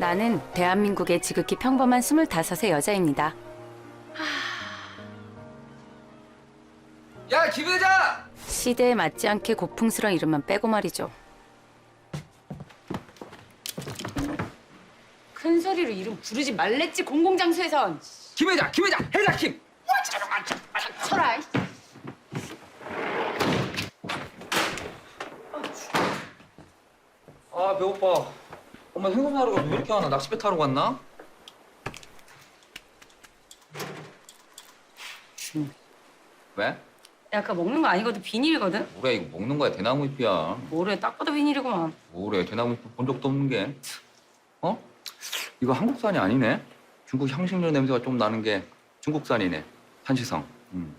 나는 대한민국의 지극히 평범한 25의 여자입니다. 야 김회장! 시대에 맞지 않게 고풍스러운 이름만 빼고 말이죠. 큰 소리로 이름 부르지 말랬지 공공장소에선. 김회장 김회장 회장 김! 쳐라. 아 배고파 엄마 행사하러 가왜 이렇게 하나 낚시배 타러 갔나? 왜? 아까 먹는 거 아니거든 비닐이거든. 뭐래 이거 먹는 거야 대나무 잎이야 뭐래 딱 봐도 비닐이구만. 뭐래 대나무 잎 본 적도 없는 게 어? 이거 한국산이 아니네 중국 향신료 냄새가 좀 나는 게 중국산이네 한시성 음.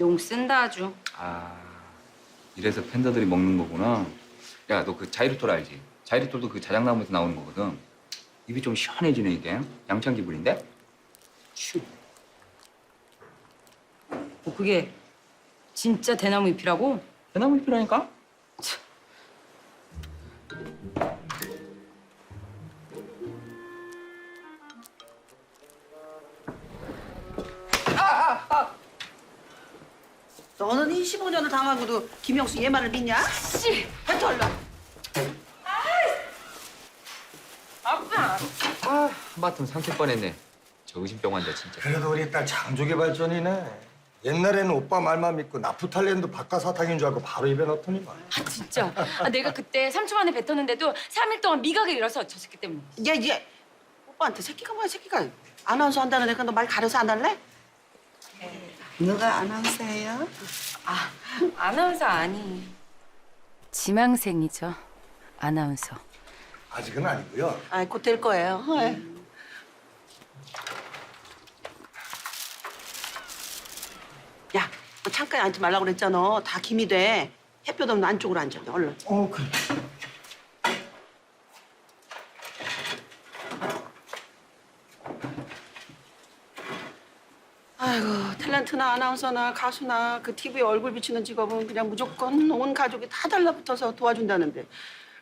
용 쓴다 아주. 아 이래서 팬더들이 먹는 거구나 야 너 그 자이루톨 알지? 자이루톨도 그 자작나무에서 나오는 거거든 입이 좀 시원해지네 이게 양창 기분인데? 슈. 뭐 그게 진짜 대나무 잎이라고? 대나무 잎이라니까? 너는 25년을 당하고도 김영수 얘 말을 믿냐? 씨, 뱉어 얼른. 아빠. 아 마침 삼킬 뻔했네 저 의심병 환자 진짜 그래도 우리 딸 창조개 발전이네. 옛날에는 오빠 말만 믿고 나프탈렌도 바카사탕인 줄 알고 바로 입에 넣더니만. 아 진짜. 아, 내가 그때 3초 만에 뱉었는데도 3일 동안 미각을 잃어서 저 새끼 때문에. 얘, 얘. 오빠한테 새끼가 뭐야, 새끼가. 아나운서 한다는 애가 너 말 가려서 안 할래? 누가 아나운서예요? 아 아나운서 아니. 지망생이죠. 아나운서. 아직은 아니고요. 아이, 곧될 거예요. 어이. 야, 너 창가에 앉지 말라고 그랬잖아. 다 김이 돼. 햇볕 없는 안쪽으로 앉아. 얼른. 어, 그래. 아이고 탤런트나 아나운서나 가수나 그 TV에 얼굴 비치는 직업은 그냥 무조건 온 가족이 다 달라붙어서 도와준다는데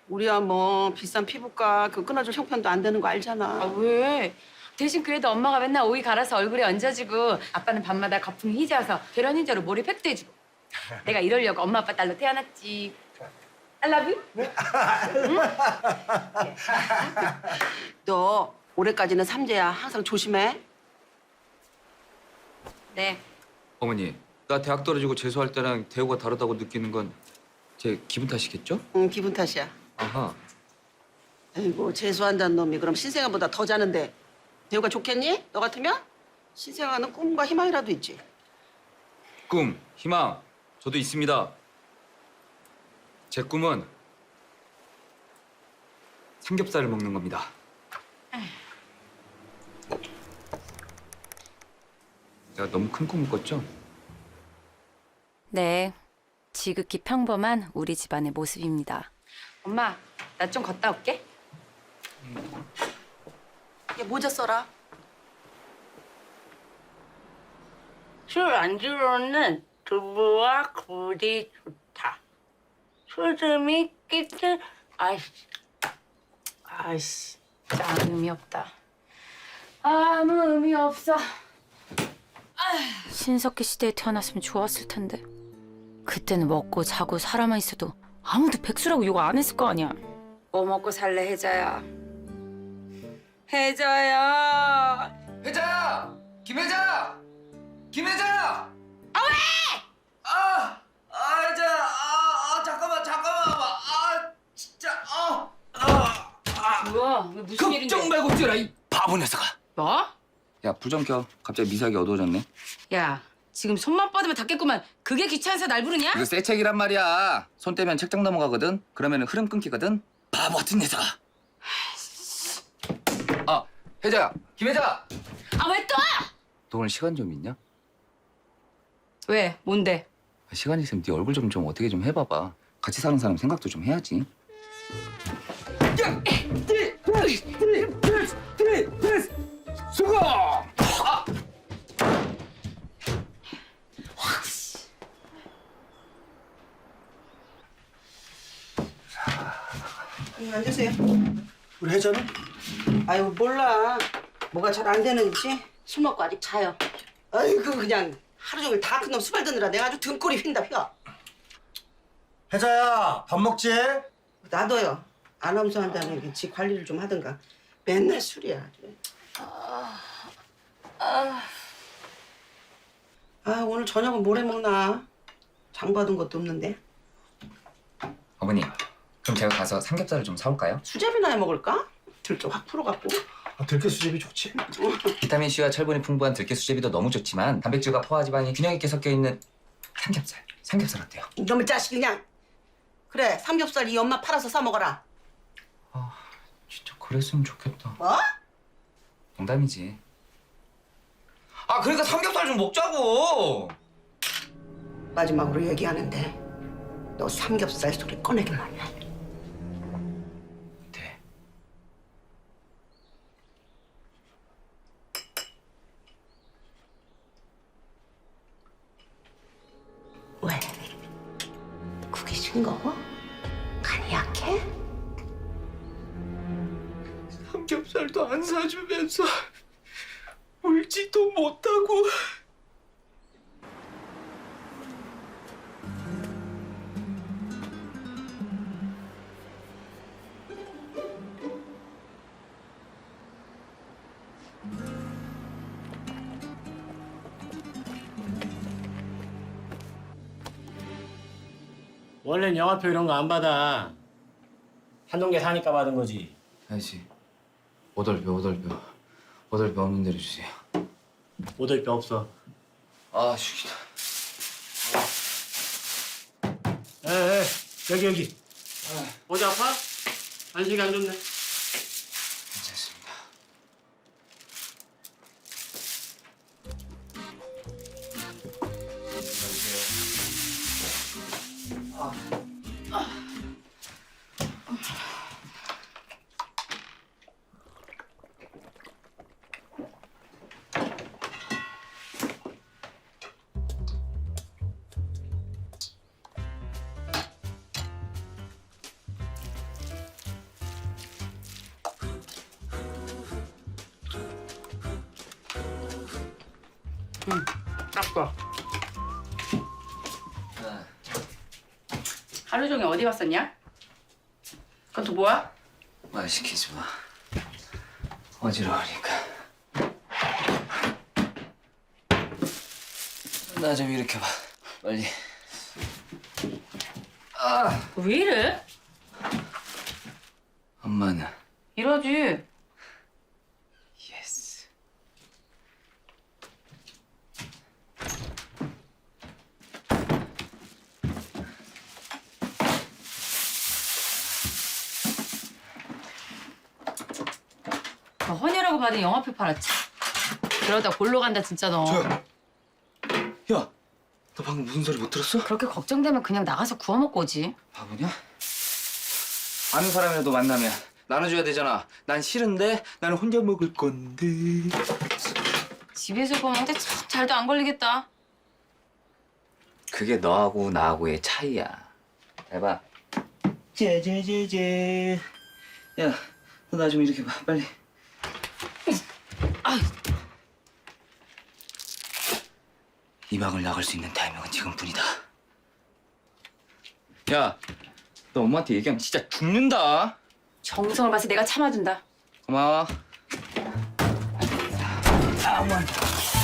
우리야 뭐 비싼 피부과 그 끊어줄 형편도 안 되는 거 알잖아. 아 왜? 대신 그래도 엄마가 맨날 오이 갈아서 얼굴에 얹어주고 아빠는 밤마다 거품 희자서 계란 흰자로 머리 팩도 해주고 내가 이러려고 엄마 아빠 딸로 태어났지 I love you 너 올해까지는 삼재야. 항상 조심해. 네 어머니 나 대학 떨어지고 재수할 때랑 대우가 다르다고 느끼는 건 제 기분 탓이겠죠? 응 기분 탓이야. 아하 아이고 재수한다는 놈이 그럼 신생아보다 더 자는데 대우가 좋겠니? 너 같으면 신생아는 꿈과 희망이라도 있지. 꿈, 희망 저도 있습니다 제 꿈은 삼겹살을 먹는 겁니다 내가 너무 큰 꿈을 꿨죠? 네, 지극히 평범한 우리 집안의 모습입니다. 엄마, 나 좀 걷다 올게. 얘 모자 써라. 술 안주로는 두부와 굴이 좋다. 수름이 끼트 아이씨 아이씨 아무 의미 없다. 아무 의미 없어. 신석기 시대에 태어났으면 좋았을 텐데. 그때는 먹고 자고 살아만 있어도 아무도 백수라고 욕 안 했을 거 아니야. 뭐 먹고 살래 혜자야. 혜자야. 회장! 김회장! 김회장! 아 왜? 아! 아 이제 아, 아 잠깐만 잠깐만 아 진짜 아! 아! 뭐야? 왜 무슨 일인데? 걱정 말고 뛰어라 이 바보 녀석아 뭐? 야 불 좀 켜 갑자기 미사기 어두워졌네 야, 지금 손만 뻗으면 닿겠구만. 그게 귀찮아서 날 부르냐? 이거 새 책이란 말이야 손 떼면 책장 넘어가거든 그러면 흐름 끊기거든 바보 같은 녀석아 아 혜자야 김혜자 아, 왜 또? 너 오늘 시간 좀 있냐? 왜? 뭔데? 시간 있으면 네 얼굴 좀 좀 어떻게 좀 해봐봐 같이 사는 사람 생각도 좀 해야지 수고! 응, 앉으세요. 우리 혜자는? 아유 몰라. 뭐가 잘 안 되는지 술 먹고 아직 자요. 아이고 그냥 하루 종일 다 큰놈 수발 드느라 내가 아주 등골이 휜다 휘어. 혜자야 밥 먹지? 나도요. 아나운서 한다는 게 지 관리를 좀 하든가. 맨날 술이야. 아주. 아 오늘 저녁은 뭘 해 먹나? 장 받은 것도 없는데. 어머니, 그럼 제가 가서 삼겹살을 좀 사올까요? 수제비나 해 먹을까? 들깨 확 풀어갖고. 아, 들깨 수제비 좋지. 비타민 C와 철분이 풍부한 들깨 수제비도 너무 좋지만 단백질과 포화 지방이 균형 있게 섞여 있는 삼겹살. 삼겹살 어때요? 이놈의 자식 그냥. 그래 삼겹살 이 엄마 팔아서 사 먹어라. 진짜 그랬으면 좋겠다. 뭐? 농담이지. 아, 그러니까 삼겹살 좀 먹자고. 마지막으로 얘기하는데 너 삼겹살 소리 꺼내기만 해. 영화표 이런 거 안 받아. 한동계 사니까 받은 거지. 아저씨, 오돌뼈, 오돌뼈. 오돌뼈 없는 대로 주세요. 오돌뼈 없어. 아, 죽이다. 에, 에, 여기 여기. 어디 아파? 안식이 안 좋네. 닦어. 하루 종일 어디 갔었냐? 그건 또 뭐야? 말 시키지 마. 어지러우니까. 나 좀 일으켜봐. 빨리. 왜 이래? 엄마는 이러지. 너 헌혈하고 받은 영화표 팔았지? 그러다 골로 간다 진짜 너. 야, 너 방금 무슨 소리 못 들었어? 그렇게 걱정되면 그냥 나가서 구워 먹고 오지. 바보냐? 아는 사람이라도 만나면 나눠줘야 되잖아. 난 싫은데 나는 혼자 먹을 건데. 집에서 구워 먹는데 참 잘도 안 걸리겠다. 그게 너하고 나하고의 차이야. 해봐. 제제제제. 야, 너 나 좀 이렇게 봐, 빨리. 이 방을 나갈 수 있는 타이밍은 지금뿐이다. 야, 너 엄마한테 얘기하면 진짜 죽는다. 정성을 봐서 내가 참아준다. 고마워. 음, 그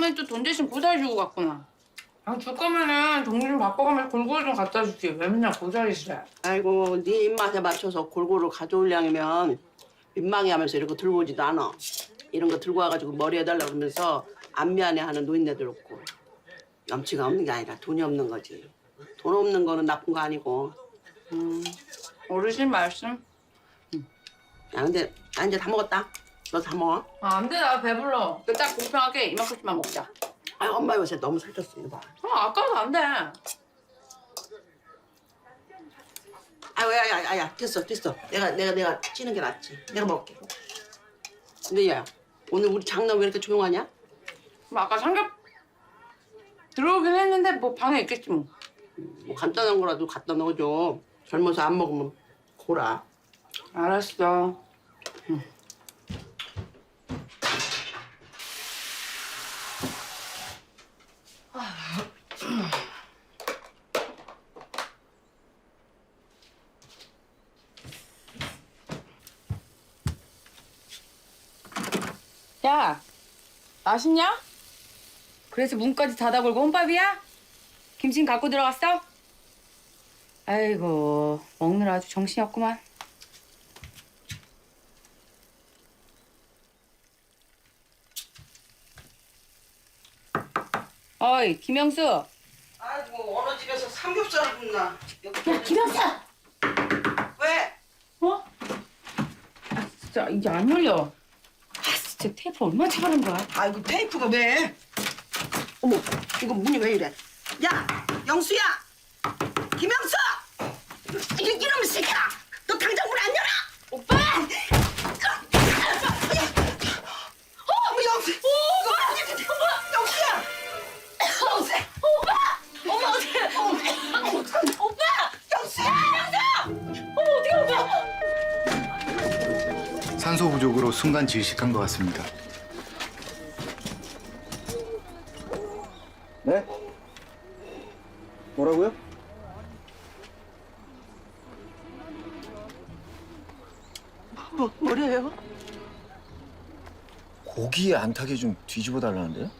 할머니 또돈 대신 고사리 주고 갔구나. 아, 줄 거면은 종류 좀 바꿔가면서 골고루 좀 갖다 주지. 왜 맨날 고사리시래? 아이고 네 입맛에 맞춰서 골고루 가져올 양이면 민망해 하면서 이런 거 들고 오지도 않아. 이런 거 들고 와가지고 머리 해달라 그러면서 안 미안해하는 노인네들 없고 염치가 없는 게 아니라 돈이 없는 거지. 돈 없는 거는 나쁜 거 아니고. 어르신 말씀. 야 근데 나 이제 다 먹었다. 너 다 먹어? 아, 안 돼, 나 배불러. 딱 공평하게 이만큼만 먹자. 아 엄마 요새 너무 살쪘어 이거 봐. 아, 아까워서 안 돼. 아유 야야 야 됐어 됐어. 내가 내가 내가 찌는 게 낫지. 내가 먹을게. 근데 야 오늘 우리 장난 왜 이렇게 조용하냐? 뭐 아까 삼겹 들어오긴 했는데 뭐 방에 있겠지 뭐. 뭐 간단한 거라도 갖다 넣어줘. 젊어서 안 먹으면 고라. 알았어. 야, 맛있냐? 그래서 문까지 닫아 걸고 혼밥이야? 김치는 갖고 들어갔어? 아이고, 먹느라 아주 정신이 없구만. 어이, 김영수. 아이고 어느 집에서 삼겹살을 굽나? 야, 김영수! 왜? 어? 아, 진짜 이게 안 열려. 아, 진짜 테이프 얼마나 차가는 거야? 아이고 테이프가 왜? 어머 이거 문이 왜 이래? 야 영수야 순간 질식한 것 같습니다. 네? 뭐라고요? 뭐, 뭐래요? 고기 안타게 좀 뒤집어 달라는데요?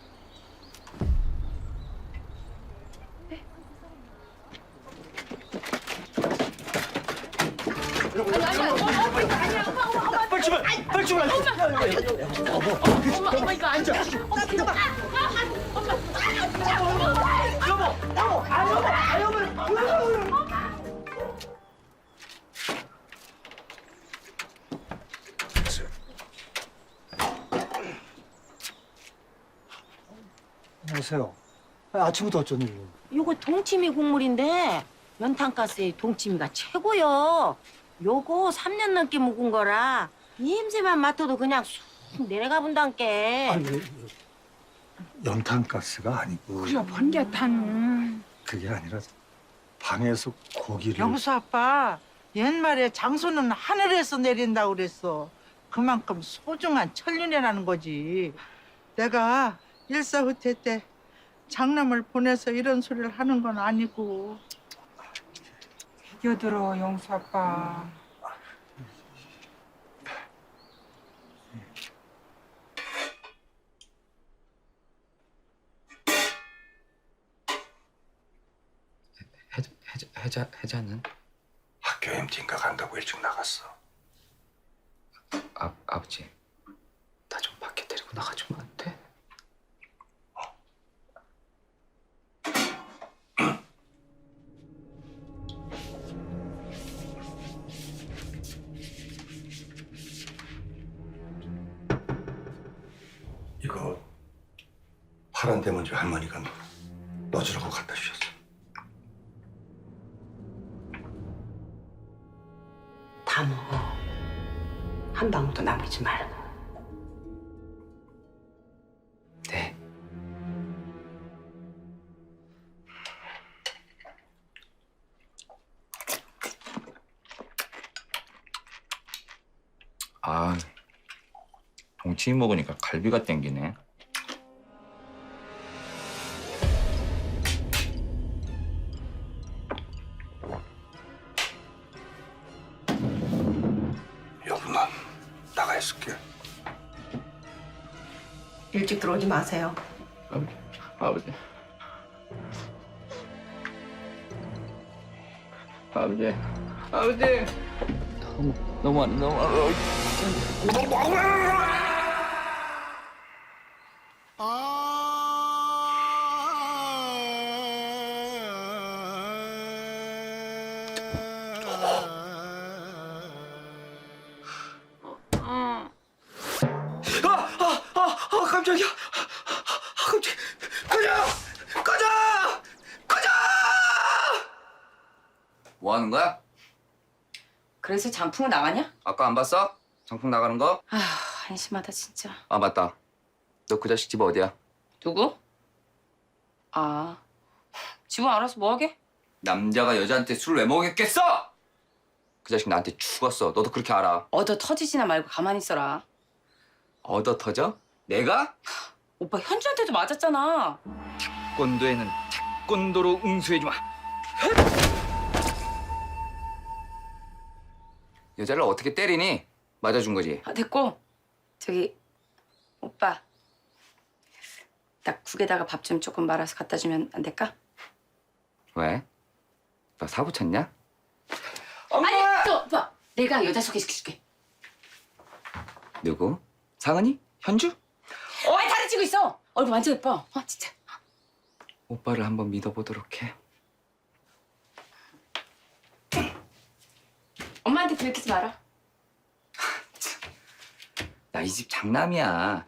안녕하세요. 아, 아침부터 어쩐 일로? 요거 동치미 국물인데 연탄가스의 동치미가 최고요. 요거 3년 넘게 묵은 거라 냄새만 맡아도 그냥 쑥 내려가 본단께. 아니, 연탄가스가 아니고. 그래 번개탄 그게 아니라 방에서 고기를 여보서 아빠 옛말에 장소는 하늘에서 내린다고 그랬어. 그만큼 소중한 천륜이라는 거지. 내가 일사후퇴 때 장남을 보내서 이런 소리를 하는 건 아니고. 비교들어 영수 아빠 해자 해자 해자 해자는 학교 MT인가 간다고 일찍 나갔어. 아 아버지 나 좀 밖에 데리고 나가주면 안 돼? 이거 파란 대문제 할머니가 넣어주라고 갖다 주셨어. 한 방울도 남기지 말고 네. 아, 동치미 먹으니까 갈비가 땡기네. 있을게. 일찍 들어오지 마세요 아버지, 아버지. 아버지, 아버지. 너무, 너무, 안- 너무. 안- 갑 장풍은 나가냐? 아까 안 봤어? 장풍 나가는 거? 아 한심하다 진짜. 아 맞다. 너 그 자식 집 어디야? 누구? 아 지금 알아서 뭐 하게? 남자가 여자한테 술 왜 먹였겠어? 그 자식 나한테 죽었어. 너도 그렇게 알아. 얻어 터지지나 말고 가만히 있어라. 얻어 터져? 내가? 오빠 현주한테도 맞았잖아. 태권도에는 태권도로 응수해지 마. 여자를 어떻게 때리니? 맞아준 거지. 아 됐고 저기 오빠 나 국에다가 밥 좀 조금 말아서 갖다 주면 안 될까? 왜? 너 사고 쳤냐? 아니 또 오빠 내가 여자 소개시켜줄게. 누구? 상은이? 현주? 어, 아이 다리 찌고 있어. 얼굴 완전 예뻐. 어 진짜. 오빠를 한번 믿어보도록 해. 엄마한테 들키지 마라. 나 이 집 장남이야.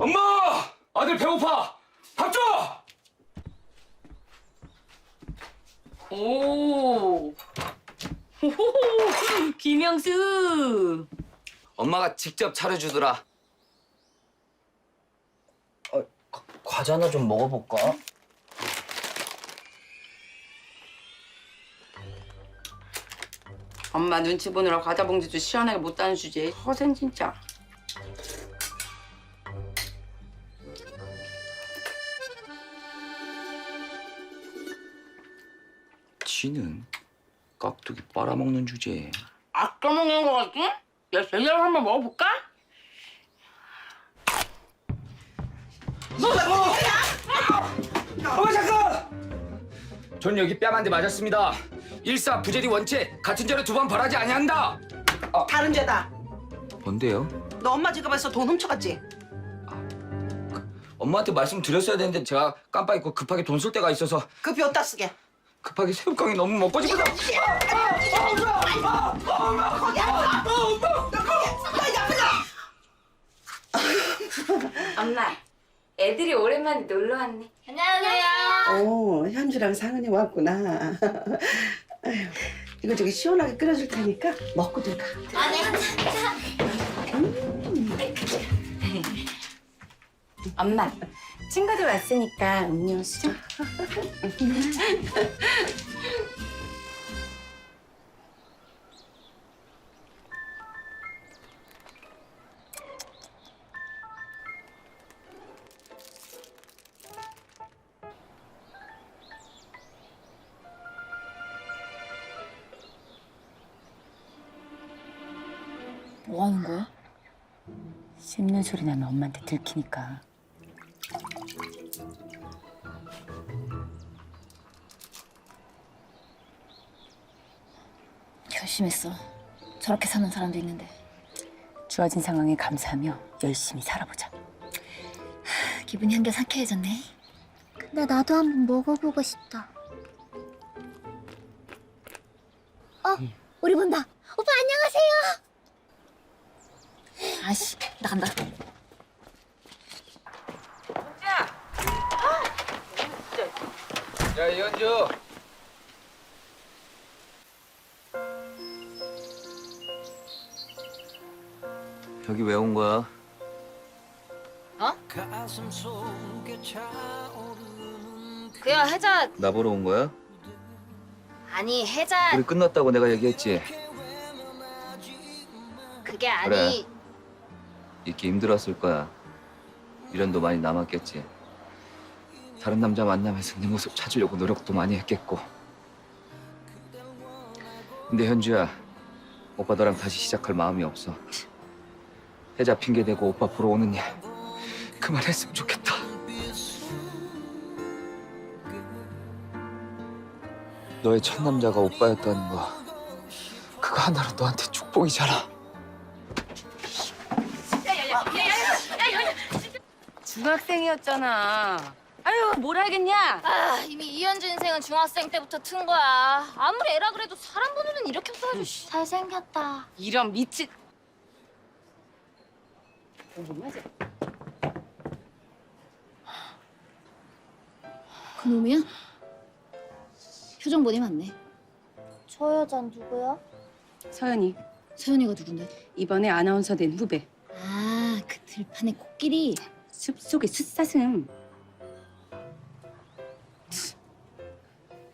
엄마! 아들 배고파! 밥 줘! 오. 호호호, 김영수. 엄마가 직접 차려주더라. 과자나 좀 먹어볼까? 엄마 눈치 보느라 과자 봉지도 시원하게 못 따는 주제. 허생 진짜. 쥐는 깍두기 빨아먹는 주제에. 아까 먹는 거 같지? 야, 제대로 한번 먹어볼까? 어머 잠깐! 전 여기 뺨 한 대 맞았습니다. 일사 부재리 원칙 같은 죄로 두 번 벌하지 아니한다. 다른 죄다. 뭔데요? 너 엄마 지갑에서 돈 훔쳐갔지? 엄마한테 말씀드렸어야 되는데 제가 깜빡 잊고 급하게 돈 쓸 때가 있어서 급히 어디다 쓰게? 급하게 새우깡이 너무 먹고 싶어서 엄마, 애들이 오랜만에 놀러 왔네. 오, 현주랑 상은이 왔구나. 아휴, 이거 저기 시원하게 끓여줄 테니까 먹고들 가. 엄마, 친구들 왔으니까 음료수 좀. 뭐 하는 거야? 씹는 소리 나면 엄마한테 들키니까. 결심했어. 저렇게 사는 사람도 있는데 주어진 상황에 감사하며 열심히 살아보자. 기분이 한결 상쾌해졌네. 근데 나도 한번 먹어보고 싶다. 어, 우리 본다. 오빠 안녕하세요. 아씨, 나 간다. 야 이현주 여기 왜 온 거야? 그야 해자 나 보러 온 거야? 아니 해자 우리 끝났다고 내가 얘기했지 그게 그래. 아니 있기 힘들었을 거야. 미련도 많이 남았겠지. 다른 남자 만나면서 네 모습 찾으려고 노력도 많이 했겠고. 근데 현주야 오빠 너랑 다시 시작할 마음이 없어. 혜자 핑계 대고 오빠 보러 오는 일 그만했으면 좋겠다. 너의 첫 남자가 오빠였다는 거 그거 하나로 너한테 축복이잖아 중학생이었잖아. 아유, 뭘 알겠냐? 아 이미 이현주 인생은 중학생 때부터 튼 거야 아무리 애라 그래도 사람 보는 눈 이렇게 없어가지고 씨. 잘생겼다 이런 미친. 어, 뭐냐, 쟤? 그놈이야? 표정 보니 맞네. 저 여잔 누구야? 서연이 서연이가 누군데? 이번에 아나운서 된 후배. 아, 그 들판의 코끼리. 숲속의 숫사슴.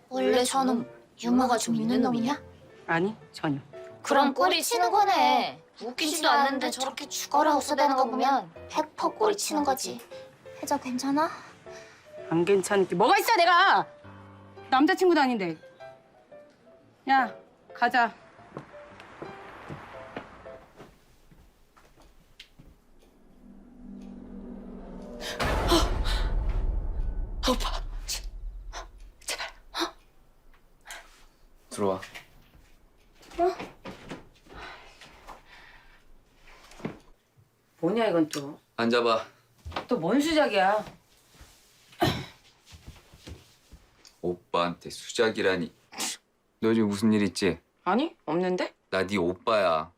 원래 저놈 유머가 좀 있는 놈이냐? 아니 전혀. 그럼 꼬리 치는 거네. 웃기지도 않는데 저렇게 죽어라 웃어대는 거 보면 100% 꼬리 치는 거지. 혜자 괜찮아? 안 괜찮은 게 뭐가 있어 내가 남자친구도 아닌데 야 가자 오빠 제발 들어와. 뭐냐 이건 또또 앉아봐. 뭔 수작이야 오빠한테 수작이라니. 너 요즘 무슨 일 있지? 아니 없는데 나 네 오빠야.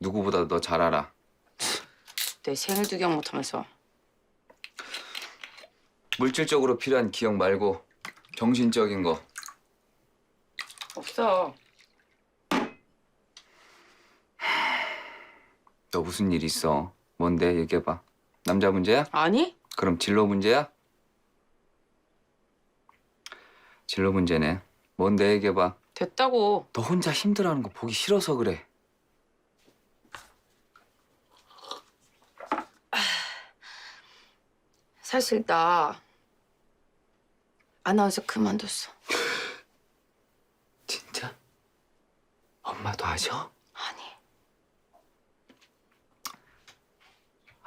누구보다 너 잘 알아. 내 생일 구경 못하면서 물질적으로 필요한 기억 말고 정신적인 거. 없어 너 무슨 일 있어? 뭔데? 얘기해봐. 남자 문제야? 아니 그럼 진로 문제야? 진로 문제네. 뭔데? 얘기해봐. 됐다고 너 혼자 힘들어하는 거 보기 싫어서 그래. 사실 나 아나운서 그만뒀어 진짜? 엄마도 아셔?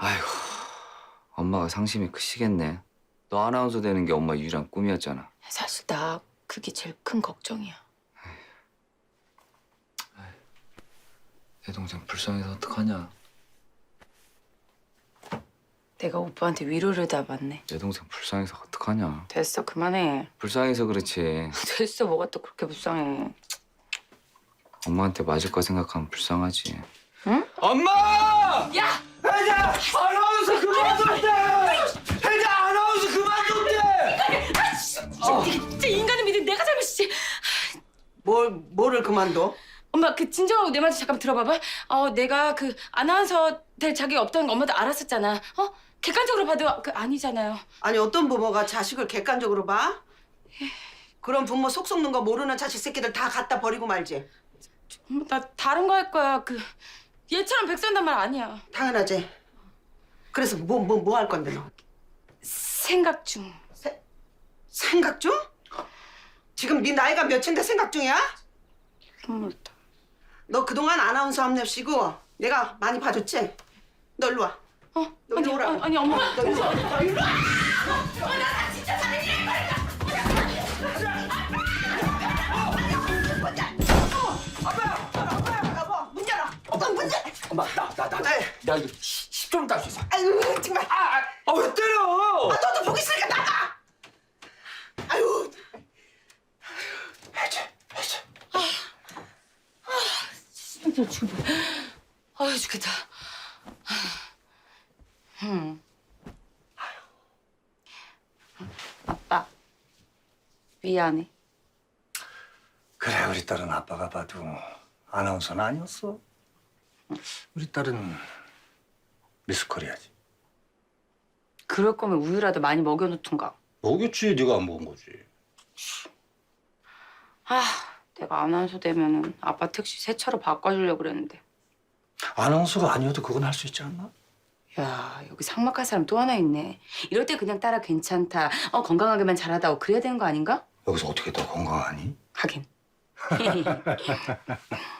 아이고, 엄마가 상심이 크시겠네. 너 아나운서 되는 게 엄마 유일한 꿈이었잖아. 사실 나 그게 제일 큰 걱정이야 내 동생 불쌍해서 어떡하냐. 내가 오빠한테 위로를 다 받네 내 동생 불쌍해서 어떡하냐. 됐어 그만해 불쌍해서 그렇지. 됐어 뭐가 또 그렇게 불쌍해 엄마한테 맞을 거 생각하면 불쌍하지. 응? 엄마! 야! 혜자 아나운서 그만뒀대. 혜자 아나운서 그만뒀대. 진짜 인간을 믿은 내가 잘못이지 뭘 뭐를 그만둬? 엄마 그 진정하고 내말좀 잠깐 들어봐봐 어 내가 그 아나운서 될 자격이 없다는 거 엄마도 알았었잖아 어? 객관적으로 봐도 그 아니잖아요 아니 어떤 부모가 자식을 객관적으로 봐? 그런 부모 속 썩는 거 모르는 자식 새끼들 다 갖다 버리고 말지. 엄마 나 다른 거 할 거야 그 얘처럼 백수한단 말 아니야 당연하지. 그래서 뭐 뭐 뭐 할 건데 너? 생각 중 생각 중? 지금 네 나이가 몇인데 생각 중이야? 선물 너 그동안 아나운서 합렵시고 내가 많이 봐줬지? 너 일로 와. 어? 너 아니, 오라고. 아니, 아니 엄마 너 일로 와. 너 일로 와. 엄마, 나, 나, 나, 네. 나 이거 10점 딸수 있어. 아유 정말. 아, 아, 왜 때려? 너도 보기 싫으니까 나가. 아유. 해제, 해제. 아유 죽겠다 음. 아빠 미안해 그래 우리 딸은 아빠가 봐도 아나운서는 아니었어. 우리 딸은 미스코리아지. 그럴 거면 우유라도 많이 먹여놓던가 뭐겠지 네가 안 먹은 거지. 아 내가 아나운서 되면은 아빠 택시 새 차로 바꿔주려고 그랬는데 아나운서가 아니어도 그건 할 수 있지 않나? 야 여기 삭막한 사람 또 하나 있네 이럴 때 그냥 따라 괜찮다 어 건강하게만 잘하다고 그래야 되는 거 아닌가? 여기서 어떻게 더 건강하니? 하긴